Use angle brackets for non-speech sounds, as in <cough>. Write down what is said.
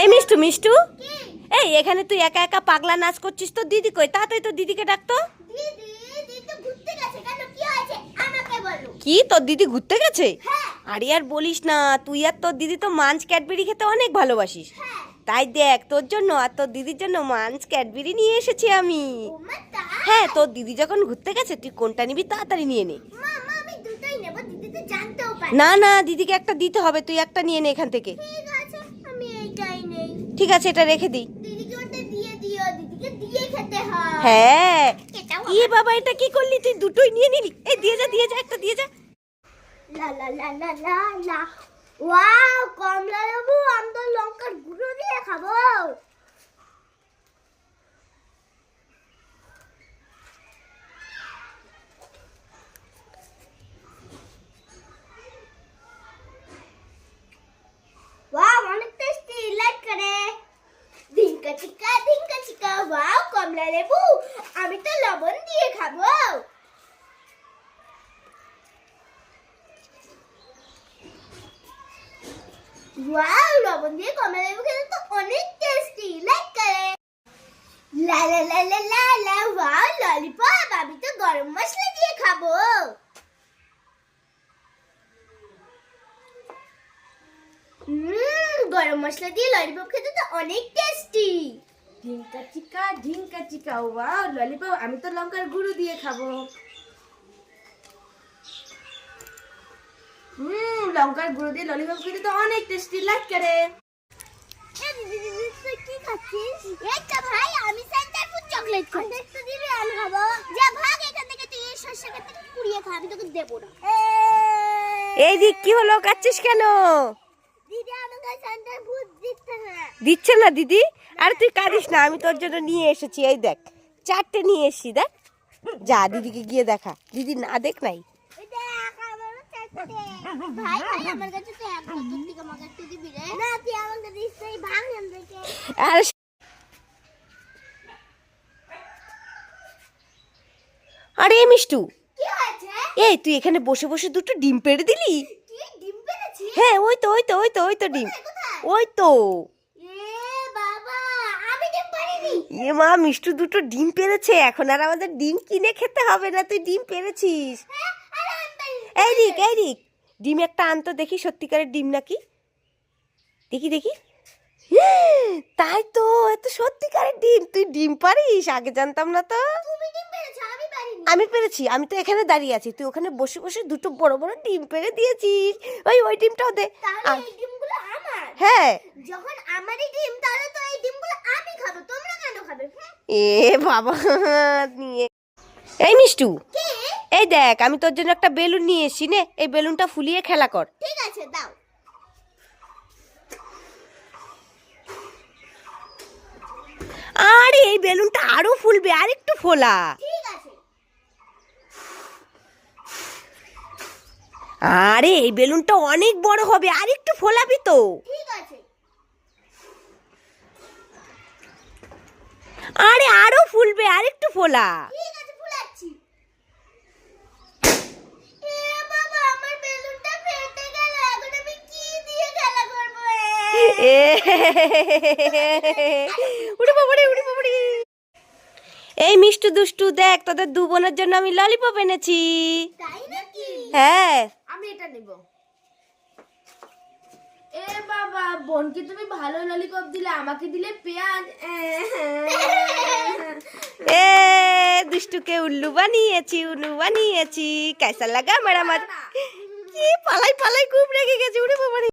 এই মিষ্টু মিষ্টু। এই এখানে তুই একা একা পাগলা নাচ করছিস তো? দিদি কই? তাড়াতাড়ি তো। দিদিকে ডাকতো কি তোর দিদি ঘুরতে গেছে? হ্যাঁ। আরে আর বলিস না তুই আর তোর দিদি তো মাঞ্চ ক্যাডবেরি খেতে অনেক ভালোবাসিস। হ্যাঁ। তাই দেখ তোর জন্য আর তোর দিদির জন্য মাঞ্চ ক্যাডবেরি নিয়ে এসেছি আমি। হ্যাঁ তোর দিদি যখন ঘুরতে গেছে তুই কোনটা নিবি তাড়াতাড়ি নিয়ে নে। না না দিদিকে একটা দিতে হবে তুই একটা নিয়ে নে এখান থেকে ঠিক আছে আমি এইটাই নেই ঠিক আছে এটা রেখে দিই। দিদিকে দিয়ে দিও দিয়ে খেতে হয়। হ্যাঁ। ইয়ে বাবা এটা কি করলি? তুই দুটোই নিয়ে নিলি এই দিয়ে যা দিয়ে যা একটা দিয়ে যা। লা লা লা লা লা লা। ওয়াও কমলা লেবু আমি তো লঙ্কার গুঁড়ো দিয়ে খাব ওয়াও অনেক টেস্টি লাইক করে ডিঙ্কা চিকা ডিঙ্কা চিকা ওয়াও কমলা লেবু আমি তো লবণ দিয়ে খাব। ওয়াও, লবণ দিয়ে কমলা লেবু খেতে তো অনেক টেস্টি করে লা লা লা লা লা লা, ওয়াও ললিপপ আমি তো গরম মশলা দিয়ে খাব। গরম মশলা দিয়ে ললিপপ খেতে তো অনেক টেস্টি ঢিঙ্কা চিকা ঢিঙ্কা চিকা। ওয়াও ললিপপ আমি তো লঙ্কার গুঁড়ো দিয়ে খাব। হুম লঙ্কার গুঁড়ো দিয়ে ললিপপ খেতে তো অনেক টেস্টি লাগ করে। তুই কি খাচ্ছিস? এইটা ভাই আমি সেন্টার ফুড চকলেট খাচ্ছি একটু দিবি আমি খাব। যা ভাগ এখান থেকে তুই এই শস্য থেকে কুড়িয়ে খা আমি তোকে দেবো না। এই দিক কি হলো? কাচ্ছিস কেন দিদি আমাকে সেন্টার ফুড দিচ্ছে না দিদি? আর তুই কাঁদিস না আমি তোর জন্য নিয়ে এসেছি এই দেখ। চারটে নিয়ে এসেছি দেখ। যা দিদিকে গিয়ে দেখা। দিদি না দেখ নাই। আর আরে মিষ্টু। এই তুই এখানে বসে বসে দুটো ডিম পেড়ে দিলি? হ্যাঁ ওই তো ওই তো ওই তো ওই তো ডিম। ওই তো এ বাবা আমি ডিম পারিনি এ মা মিষ্টু দুটো ডিম পেরেছে এখন আর আমাদের ডিম কিনে খেতে হবে না তুই ডিম পেরেছিস। এই রিক এই রিক ডিম একটা আনতো দেখি সত্যিকারের ডিম নাকি? দেখি দেখি। তাই তো এত সত্যিকারের ডিম। তুই ডিম পারিস? আগে জানতাম না তো। আমি পেরেছি আমি তো এখানে দাঁড়িয়ে আছি। তুই ওখানে বসে বসে দুটো বড় বড় ডিম পেরে দিয়েছিস। ওই ওই ডিমটাও দে। হ্যাঁ। যখন আমারই ডিম তাহলে তো এই ডিমগুলো আমি খাব তোমরা কেন খাবে হুম? এ বাবা নিয়ে। এই মিষ্টু এই দেখ আমি তোর জন্য একটা বেলুন নিয়ে এসেছি নে। এই বেলুনটা ফুলিয়ে খেলা কর। ঠিক আছে দাও। আরে এই বেলুনটা আরও ফুলবে আর একটু ফোলা আরে এই বেলুনটা অনেক বড় হবে আর একটু ফোলাবি তো। ঠিক আছে। আরে আরও ফুলবে আর একটু ফোলা বাবারে বাবারে এই মিষ্টু দুষ্টু দেখ তোদের দু বোনের জন্য আমি ললিপপ এনেছি। হ্যাঁ। আমি এটা নেব এ বাবা বোনকে তুমি ভালো ললিপপ দিলে আমাকে দিলে পেঁয়াজ। <laughs> এ দুষ্টুকে উল্লু বানিয়েছি উল্লু বানিয়েছি। কেসা লাগা মেরা মার কি পালাই পালাই খুব রেগে গেছে উড়ে